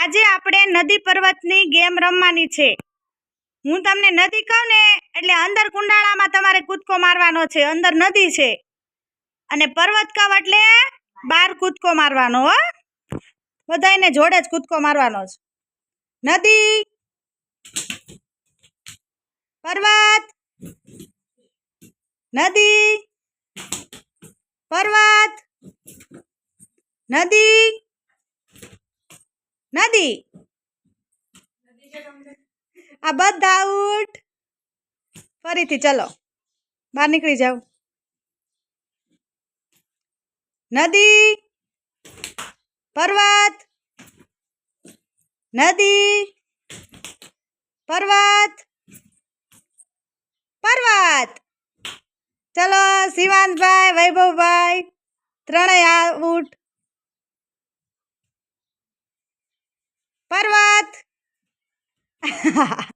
આજે આપણે નદી પર્વતની ગેમ રમવાની છે. હું તમને નદી કહું ને, એટલે અંદર કુંડાળામાં તમારે કૂદકો મારવાનો છે, અંદર નદી છે. અને પર્વત કહું એટલે બહાર કૂદકો મારવાનો, હો. બધાયને જોડે જ કૂદકો મારવાનો છે. નદી, પર્વત નદી પર્વત, નદી નદી. આ બધા આઉટ ફરીથી ચલો. બહાર નીકળી જાઓ. નદી. પર્વત. નદી. પર્વત. પર્વત. ચલો શિવાંશભાઈ વૈભવભાઈ, ત્રણેય આઉટ પર્વત.